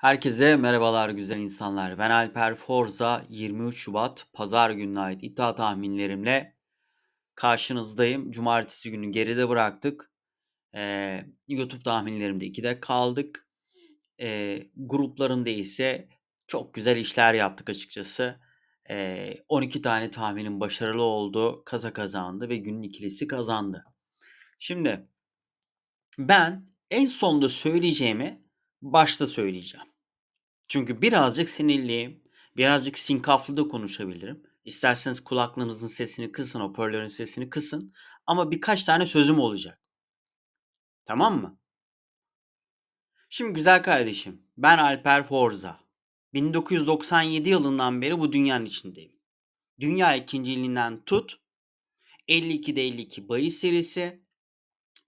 Herkese merhabalar güzel insanlar. Ben Alper Forza 23 Şubat Pazar gününe ait iddia tahminlerimle karşınızdayım. Cumartesi günü geride bıraktık. Ee, YouTube tahminlerimde 2'de kaldık. Ee, gruplarında ise çok güzel işler yaptık açıkçası. Ee, 12 tane tahminim başarılı oldu. Kaza kazandı ve günün ikilisi kazandı. Şimdi ben en sonda söyleyeceğimi başta söyleyeceğim. Çünkü birazcık sinirliyim. Birazcık sinkaflı da konuşabilirim. İsterseniz kulaklığınızın sesini kısın, hoparlörün sesini kısın. Ama birkaç tane sözüm olacak. Tamam mı? Şimdi güzel kardeşim, ben Alper Forza. 1997 yılından beri bu dünyanın içindeyim. Dünya ikinciliğinden tut, 52'de 52 bahis serisi,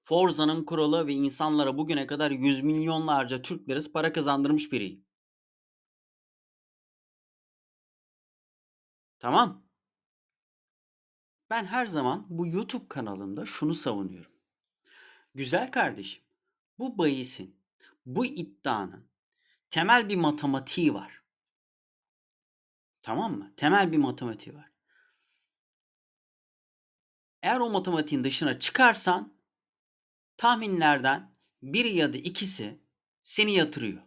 Forza'nın kuralı ve insanlara bugüne kadar yüz milyonlarca Türk lirası para kazandırmış biriyim. Tamam. Ben her zaman bu YouTube kanalımda şunu savunuyorum. Güzel kardeşim, bu bahisin, bu iddianın temel bir matematiği var. Tamam mı? Temel bir matematiği var. Eğer o matematiğin dışına çıkarsan tahminlerden biri ya da ikisi seni yatırıyor.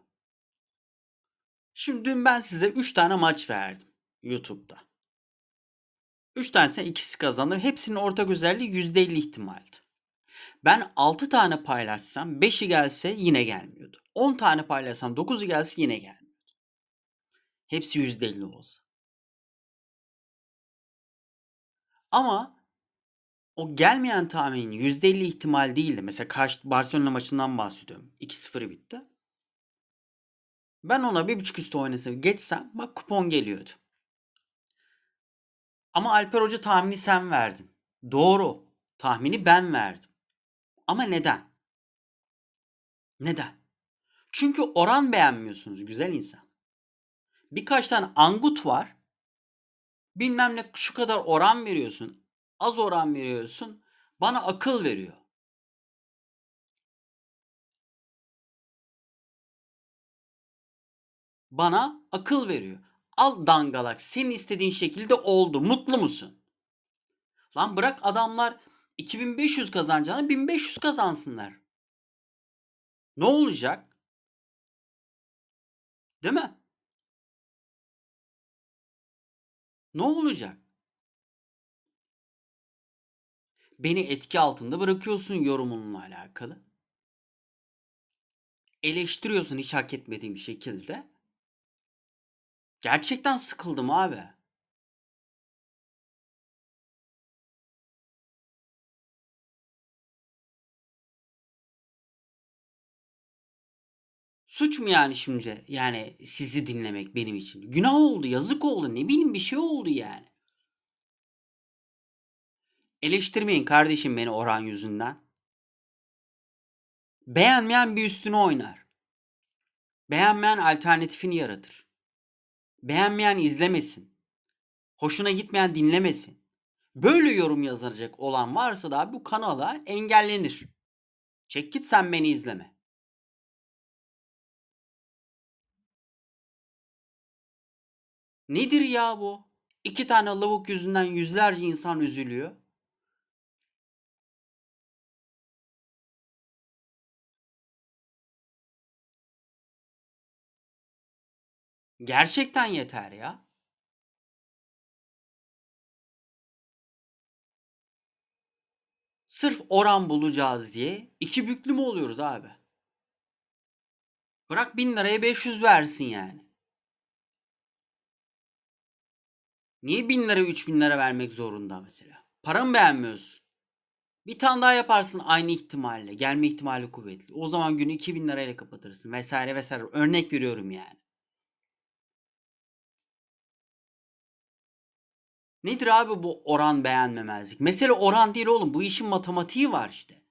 Şimdi dün ben size 3 tane maç verdim YouTube'da. 3 tanesine ikisi kazandım. Hepsinin ortak özelliği %50 ihtimaldi. Ben 6 tane paylaşsam 5'i gelse yine gelmiyordu. 10 tane paylaşsam 9'u gelse yine gelmiyordu. Hepsi %50 olsa. Ama o gelmeyen tahminin %50 ihtimal değildi. Mesela karşı Barcelona maçından bahsediyorum. 2-0 bitti. Ben ona bir buçuk üstü oynasam geçsem bak kupon geliyordu. Ama Alper Hoca tahmini sen verdin. Doğru. Tahmini ben verdim. Ama neden? Neden? Çünkü oran beğenmiyorsunuz güzel insan. Birkaç tane angut var. Bilmem ne şu kadar oran veriyorsun. Az oran veriyorsun. Bana akıl veriyor. Bana akıl veriyor. Al dangalak senin istediğin şekilde oldu. Mutlu musun? Lan bırak adamlar 2500 kazanacağını 1500 kazansınlar. Ne olacak? Değil mi? Ne olacak? Beni etki altında bırakıyorsun yorumunla alakalı. Eleştiriyorsun hiç hak etmediğim şekilde. Gerçekten sıkıldım abi. Suç mu yani şimdi? Yani sizi dinlemek benim için. Günah oldu, yazık oldu, ne bileyim bir şey oldu yani. Eleştirmeyin kardeşim beni oran yüzünden. Beğenmeyen bir üstüne oynar. Beğenmeyen alternatifini yaratır. Beğenmeyen izlemesin. Hoşuna gitmeyen dinlemesin. Böyle yorum yazacak olan varsa da bu kanala engellenir. Çek git sen beni izleme. Nedir ya bu? İki tane lavuk yüzünden yüzlerce insan üzülüyor. Gerçekten yeter ya. Sırf oran bulacağız diye iki büklü oluyoruz abi? Bırak bin liraya 500 versin yani. Niye bin lira 3000 lira vermek zorunda mesela? Para mı beğenmiyorsun? Bir tane daha yaparsın aynı ihtimalle. Gelme ihtimali kuvvetli. O zaman günü 2000 lirayla kapatırsın vesaire vesaire. Örnek veriyorum yani. Nedir abi bu oran beğenmemezlik? Mesele oran değil oğlum. Bu işin matematiği var işte.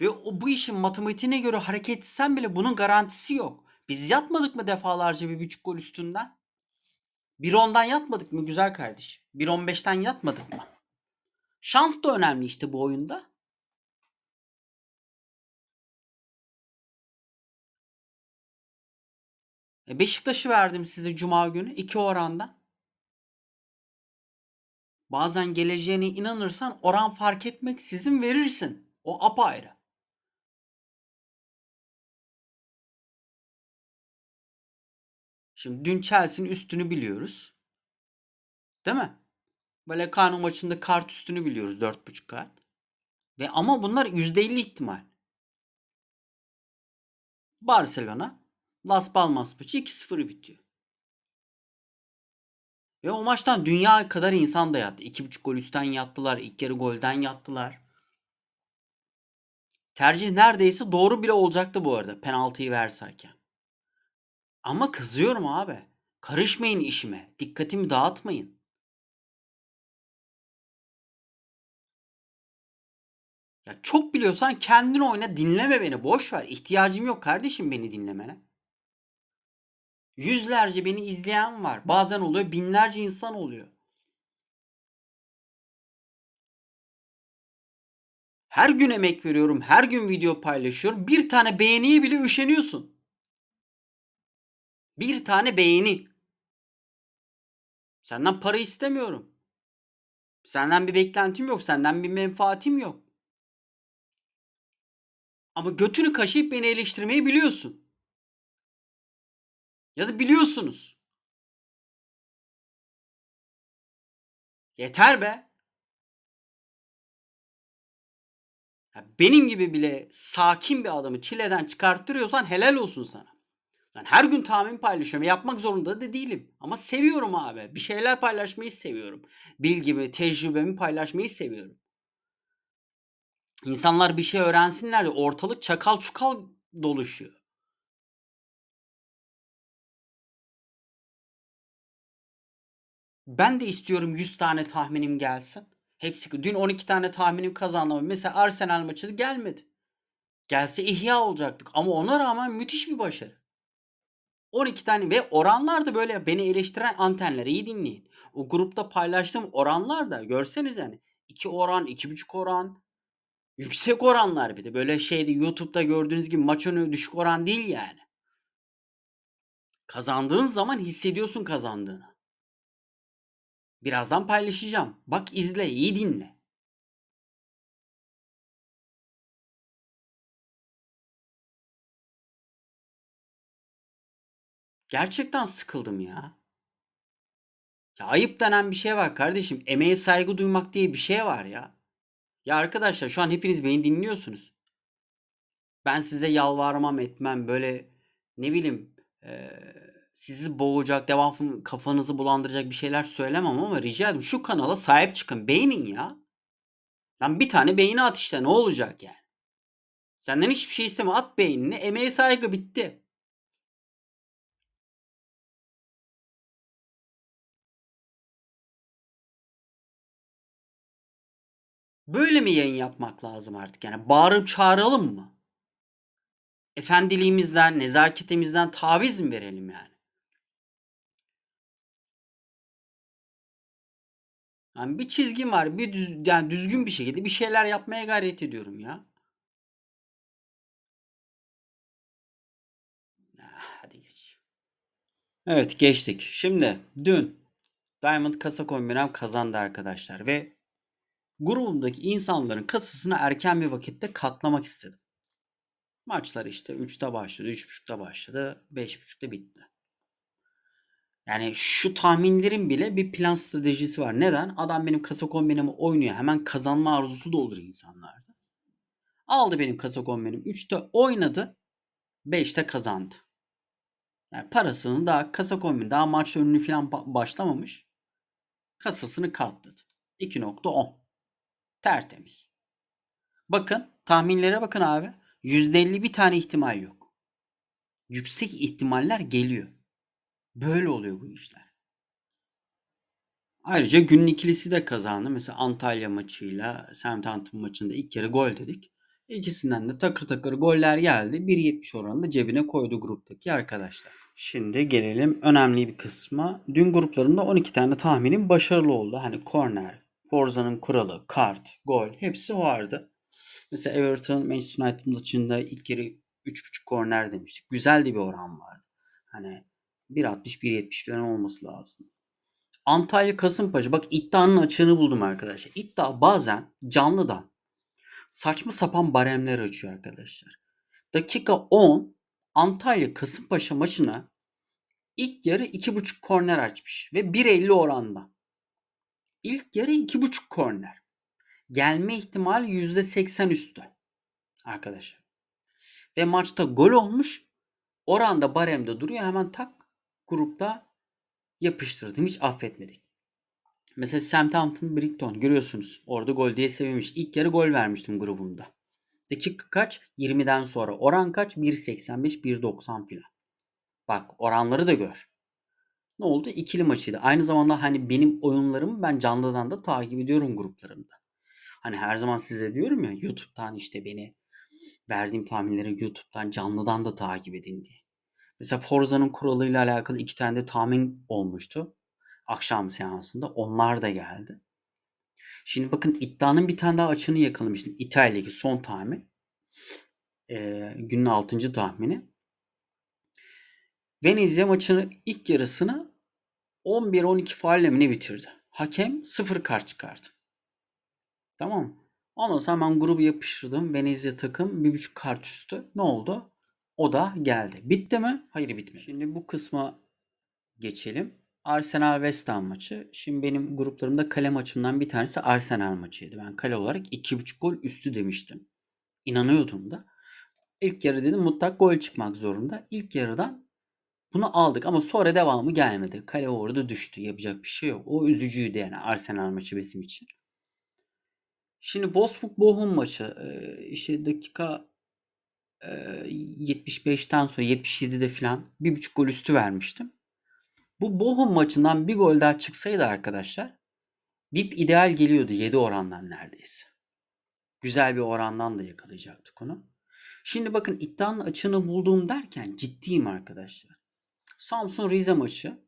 Ve o, bu işin matematiğine göre hareket etsen bile bunun garantisi yok. Biz yatmadık mı defalarca bir buçuk gol üstünden? 1.10'dan yatmadık mı güzel kardeş? 1.15'ten yatmadık mı? Şans da önemli işte bu oyunda. E, Beşiktaş'ı verdim size cuma günü. iki oranda. Bazen geleceğine inanırsan oran fark etmeksizin verirsin. O apayrı. Şimdi dün Chelsea'nin üstünü biliyoruz. Değil mi? Böyle Kano maçında kart üstünü biliyoruz 4.5 kart. Ve ama bunlar %50 ihtimal. Barcelona Las Palmas maçı 2-0 bitiyor. Ve o maçtan dünya kadar insan da yattı. 2.5 gol üstten yattılar. İlk yarı golden yattılar. Tercih neredeyse doğru bile olacaktı bu arada penaltıyı verseyken. Ama kızıyorum abi. Karışmayın işime. Dikkatimi dağıtmayın. Ya çok biliyorsan kendin oyna dinleme beni. Boş ver. İhtiyacım yok kardeşim beni dinlemene. Yüzlerce beni izleyen var. Bazen oluyor binlerce insan oluyor. Her gün emek veriyorum. Her gün video paylaşıyorum. Bir tane beğeniye bile üşeniyorsun. Bir tane beğeni. Senden para istemiyorum. Senden bir beklentim yok. Senden bir menfaatim yok. Ama götünü kaşıyıp beni eleştirmeyi biliyorsun. Ya da biliyorsunuz. Yeter be. Ya benim gibi bile sakin bir adamı çileden çıkarttırıyorsan helal olsun sana. Ben her gün tahmin paylaşıyorum. Yapmak zorunda da değilim. Ama seviyorum abi. Bir şeyler paylaşmayı seviyorum. Bilgimi, tecrübemi paylaşmayı seviyorum. İnsanlar bir şey öğrensinler de ortalık çakal çukal doluşuyor. Ben de istiyorum 100 tane tahminim gelsin. Hepsi dün 12 tane tahminim kazandım. Mesela Arsenal maçı gelmedi. Gelse ihya olacaktık ama ona rağmen müthiş bir başarı. 12 tane ve oranlar da böyle beni eleştiren antenler iyi dinleyin. O grupta paylaştığım oranlar da görseniz yani 2 oran, 2,5 oran yüksek oranlar bir de böyle şeyde YouTube'da gördüğünüz gibi maç önü düşük oran değil yani. Kazandığın zaman hissediyorsun kazandığını. Birazdan paylaşacağım. Bak izle, iyi dinle. Gerçekten sıkıldım ya. Ya ayıp denen bir şey var kardeşim. Emeğe saygı duymak diye bir şey var ya. Ya arkadaşlar şu an hepiniz beni dinliyorsunuz. Ben size yalvarmam etmem böyle ne bileyim e, sizi boğacak, devamlı kafanızı bulandıracak bir şeyler söylemem ama rica ederim şu kanala sahip çıkın. Beğenin ya. Lan bir tane beğeni at işte ne olacak yani. Senden hiçbir şey isteme at beğenini. Emeğe saygı bitti. Böyle mi yayın yapmak lazım artık? Yani bağırıp çağıralım mı? Efendiliğimizden, nezaketimizden taviz mi verelim yani? Yani bir çizgim var. Bir düz, yani düzgün bir şekilde bir şeyler yapmaya gayret ediyorum ya. Ah, hadi geç. Evet geçtik. Şimdi dün Diamond kasa kombinem kazandı arkadaşlar ve grubumdaki insanların kasasını erken bir vakitte katlamak istedim. Maçlar işte 3'te başladı, 3.30'da başladı, 5.30'da bitti. Yani şu tahminlerin bile bir plan stratejisi var. Neden? Adam benim kasa kombinimi oynuyor. Hemen kazanma arzusu da olur insanlarda. Aldı benim kasa kombinim. 3'te oynadı. 5'te kazandı. Yani parasını daha kasa kombin daha maç önünü falan başlamamış. Kasasını katladı. 2.10. Tertemiz. Bakın tahminlere bakın abi. %50 bir tane ihtimal yok. Yüksek ihtimaller geliyor. Böyle oluyor bu işler. Ayrıca günün ikilisi de kazandı. Mesela Antalya maçıyla Southampton maçında ilk kere gol dedik. İkisinden de takır takır goller geldi. 1.70 oranında cebine koydu gruptaki arkadaşlar. Şimdi gelelim önemli bir kısma. Dün gruplarında 12 tane tahminim başarılı oldu. Hani korner, Forza'nın kuralı, kart, gol hepsi vardı. Mesela Everton Manchester United maçında ilk kere 3.5 korner demiştik. Güzel de bir oran vardı. Hani 1.60-1.70 falan olması lazım. Antalya Kasımpaşa. Bak iddianın açığını buldum arkadaşlar. İddia bazen canlıdan saçma sapan baremler açıyor arkadaşlar. Dakika 10 Antalya Kasımpaşa maçına ilk yarı 2.5 korner açmış ve 1.50 oranda. İlk yarı 2.5 korner. Gelme ihtimali %80 üstü. Arkadaşlar. Ve maçta gol olmuş. Oranda baremde duruyor. Hemen tak grupta yapıştırdım. Hiç affetmedik. Mesela Southampton Brighton görüyorsunuz. Orada gol diye sevinmiş. İlk yarı gol vermiştim grubumda. Dakika kaç? 20'den sonra. Oran kaç? 1.85, 1.90 filan. Bak oranları da gör. Ne oldu? İkili maçıydı. Aynı zamanda hani benim oyunlarımı ben canlıdan da takip ediyorum gruplarımda. Hani her zaman size diyorum ya YouTube'dan işte beni verdiğim tahminleri YouTube'dan canlıdan da takip edin diye. Mesela Forza'nın kuralıyla alakalı iki tane de tahmin olmuştu. Akşam seansında. Onlar da geldi. Şimdi bakın iddianın bir tane daha açığını yakalamıştım. İtalya'daki son tahmin. Ee, günün 6. tahmini. Venezia maçının ilk yarısını 11-12 faulle mi ne bitirdi? Hakem 0 kart çıkardı. Tamam mı? Ondan sonra ben grubu yapıştırdım. Venezia takım 1.5 kart üstü. Ne oldu? O da geldi. Bitti mi? Hayır bitmedi. Şimdi bu kısma geçelim. Arsenal West Ham maçı. Şimdi benim gruplarımda kale maçımdan bir tanesi Arsenal maçıydı. Ben kale olarak 2.5 gol üstü demiştim. İnanıyordum da. İlk yarı dedim mutlak gol çıkmak zorunda. İlk yarıdan bunu aldık ama sonra devamı gelmedi. Kale orada düştü. Yapacak bir şey yok. O üzücüydü yani Arsenal maçı bizim için. Şimdi Wolfsburg Bochum maçı. işte dakika 75'ten sonra 77'de falan bir buçuk gol üstü vermiştim. Bu Bochum maçından bir gol daha çıksaydı arkadaşlar VIP ideal geliyordu 7 orandan neredeyse. Güzel bir orandan da yakalayacaktık onu. Şimdi bakın iddianın açığını bulduğum derken ciddiyim arkadaşlar. Samsun Rize maçı.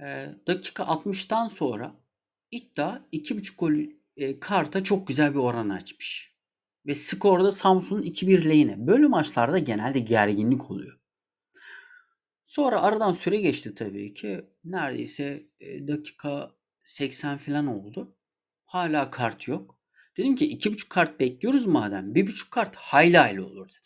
E, dakika 60'tan sonra iddia 2.5 gol e, karta çok güzel bir oran açmış. Ve skorda Samsun'un 2-1 lehine. Böyle maçlarda genelde gerginlik oluyor. Sonra aradan süre geçti tabii ki. Neredeyse e, dakika 80 falan oldu. Hala kart yok. Dedim ki 2.5 kart bekliyoruz madem. 1.5 kart hayli hayli olur dedim.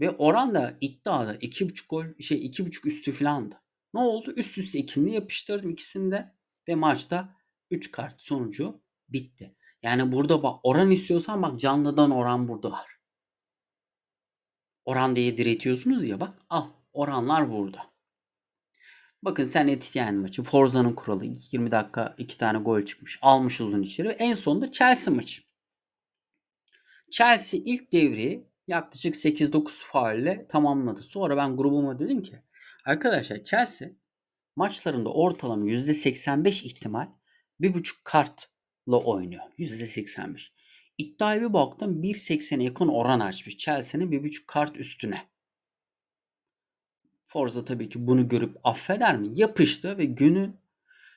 Ve oran da iddiada 2.5 gol şey 2.5 üstü falandı. Ne oldu? Üst üste ikisini yapıştırdım ikisinde ve maçta 3 kart sonucu bitti. Yani burada bak oran istiyorsan bak canlıdan oran burada var. Oran diye diretiyorsunuz ya bak al oranlar burada. Bakın sen Etienne maçı Forza'nın kuralı 20 dakika 2 tane gol çıkmış almış uzun içeri en sonunda Chelsea maçı. Chelsea ilk devreyi yaklaşık 8-9 faulle tamamladı. Sonra ben grubuma dedim ki arkadaşlar Chelsea maçlarında ortalama %85 ihtimal bir buçuk kartla oynuyor. %85. İddiaya bir baktım 1.80'e yakın oran açmış. Chelsea'nin bir buçuk kart üstüne. Forza tabii ki bunu görüp affeder mi? Yapıştı ve günün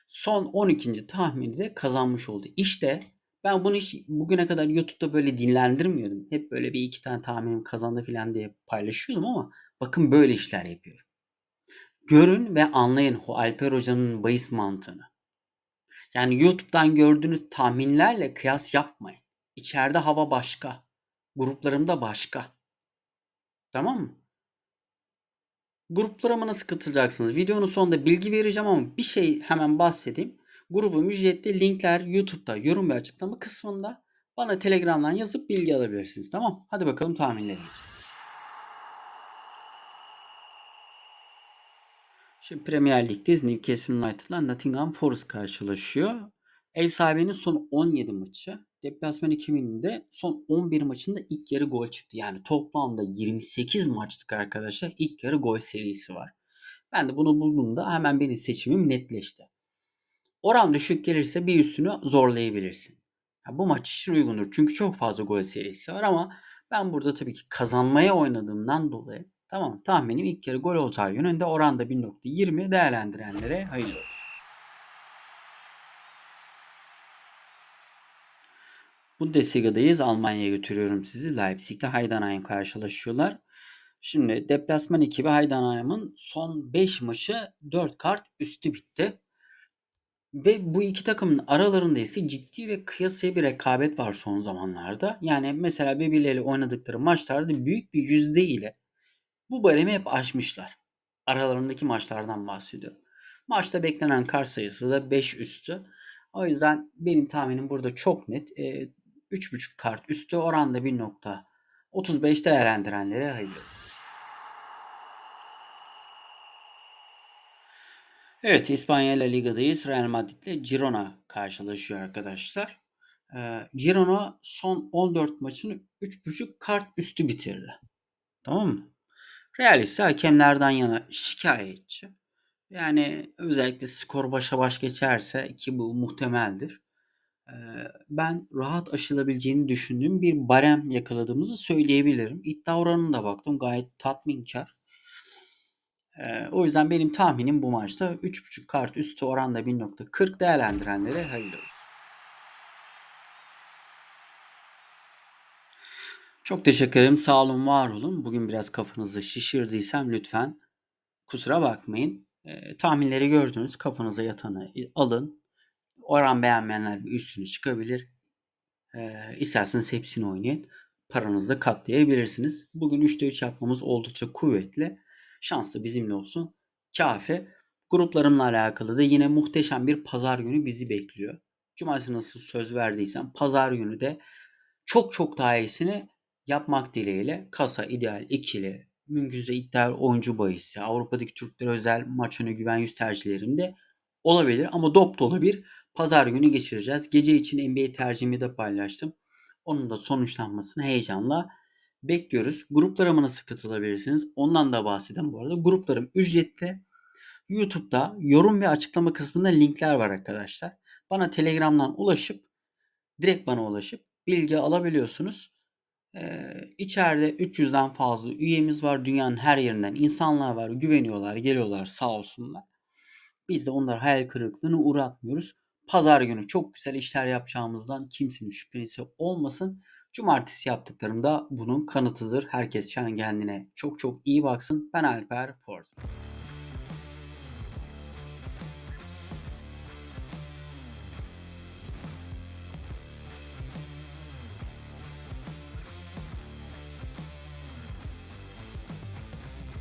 son 12. tahmini de kazanmış oldu. İşte ben bunu hiç bugüne kadar YouTube'da böyle dinlendirmiyordum. Hep böyle bir iki tane tahminim kazandı falan diye paylaşıyordum ama bakın böyle işler yapıyorum. Görün ve anlayın Alper Hoca'nın bahis mantığını. Yani YouTube'dan gördüğünüz tahminlerle kıyas yapmayın. İçeride hava başka. Gruplarımda başka. Tamam mı? Gruplarıma nasıl katılacaksınız? Videonun sonunda bilgi vereceğim ama bir şey hemen bahsedeyim. Grubum ücretli. Linkler YouTube'da yorum ve açıklama kısmında. Bana Telegram'dan yazıp bilgi alabilirsiniz. Tamam. Hadi bakalım tahminlerimiz. Şimdi Premier Lig'deyiz. Newcastle United'la Nottingham Forest karşılaşıyor. Ev sahibinin son 17 maçı. Deplasman 2000'de son 11 maçında ilk yarı gol çıktı. Yani toplamda 28 maçlık arkadaşlar ilk yarı gol serisi var. Ben de bunu bulduğumda hemen benim seçimim netleşti. Oran düşük gelirse bir üstünü zorlayabilirsin. Ya bu maç için uygundur. Çünkü çok fazla gol serisi var ama ben burada tabii ki kazanmaya oynadığımdan dolayı tamam tahminim ilk yarı gol olacağı yönünde oranda 1.20 değerlendirenlere hayırlı olsun. Bundesliga'dayız. Almanya'ya götürüyorum sizi. Leipzig'te Heidenheim karşılaşıyorlar. Şimdi deplasman ekibi Heidenheim'ın son 5 maçı 4 kart üstü bitti. Ve bu iki takımın aralarında ise ciddi ve kıyasıya bir rekabet var son zamanlarda. Yani mesela birbirleriyle oynadıkları maçlarda büyük bir yüzde ile bu baremi hep aşmışlar. Aralarındaki maçlardan bahsediyorum. Maçta beklenen kart sayısı da 5 üstü. O yüzden benim tahminim burada çok net. E, 3.5 kart üstü oranda 1.35 değerlendirenlere hayırlı. Evet İspanya La Liga'dayız. Real Madrid ile Girona karşılaşıyor arkadaşlar. Ee, Girona son 14 maçını 3.5 kart üstü bitirdi. Tamam mı? Real ise hakemlerden yana şikayetçi. Yani özellikle skor başa baş geçerse ki bu muhtemeldir. Ben rahat aşılabileceğini düşündüğüm bir barem yakaladığımızı söyleyebilirim. İddia oranına da baktım gayet tatminkar. O yüzden benim tahminim bu maçta 3.5 kart üstü oranda 1.40 değerlendirenlere hayırlı olsun. Çok teşekkür ederim. Sağ olun, var olun. Bugün biraz kafanızı şişirdiysem lütfen kusura bakmayın. Ee, tahminleri gördünüz. Kafanıza yatanı alın. Oran beğenmeyenler bir üstünü çıkabilir. Ee, isterseniz hepsini oynayın. Paranızı da katlayabilirsiniz. Bugün 3'te 3 yapmamız oldukça kuvvetli. Şans da bizimle olsun. Kafi. Gruplarımla alakalı da yine muhteşem bir pazar günü bizi bekliyor. Cumartesi nasıl söz verdiysem pazar günü de çok çok daha iyisini yapmak dileğiyle kasa ideal ikili mümkünse iddialı oyuncu bahisi Avrupa'daki Türklere özel maç önü güven yüz tercihlerinde olabilir ama dop dolu bir pazar günü geçireceğiz. Gece için NBA tercihimi de paylaştım. Onun da sonuçlanmasını heyecanla bekliyoruz. Gruplarıma nasıl katılabilirsiniz? Ondan da bahsedeyim bu arada. Gruplarım ücretli. YouTube'da yorum ve açıklama kısmında linkler var arkadaşlar. Bana Telegram'dan ulaşıp direkt bana ulaşıp bilgi alabiliyorsunuz. Ee, içeride 300'den fazla üyemiz var. Dünyanın her yerinden insanlar var. Güveniyorlar, geliyorlar sağ olsunlar. Biz de onları hayal kırıklığına uğratmıyoruz. Pazar günü çok güzel işler yapacağımızdan kimsenin şüphesi olmasın. Cumartesi yaptıklarım da bunun kanıtıdır. Herkes kendine çok çok iyi baksın. Ben Alper Forza.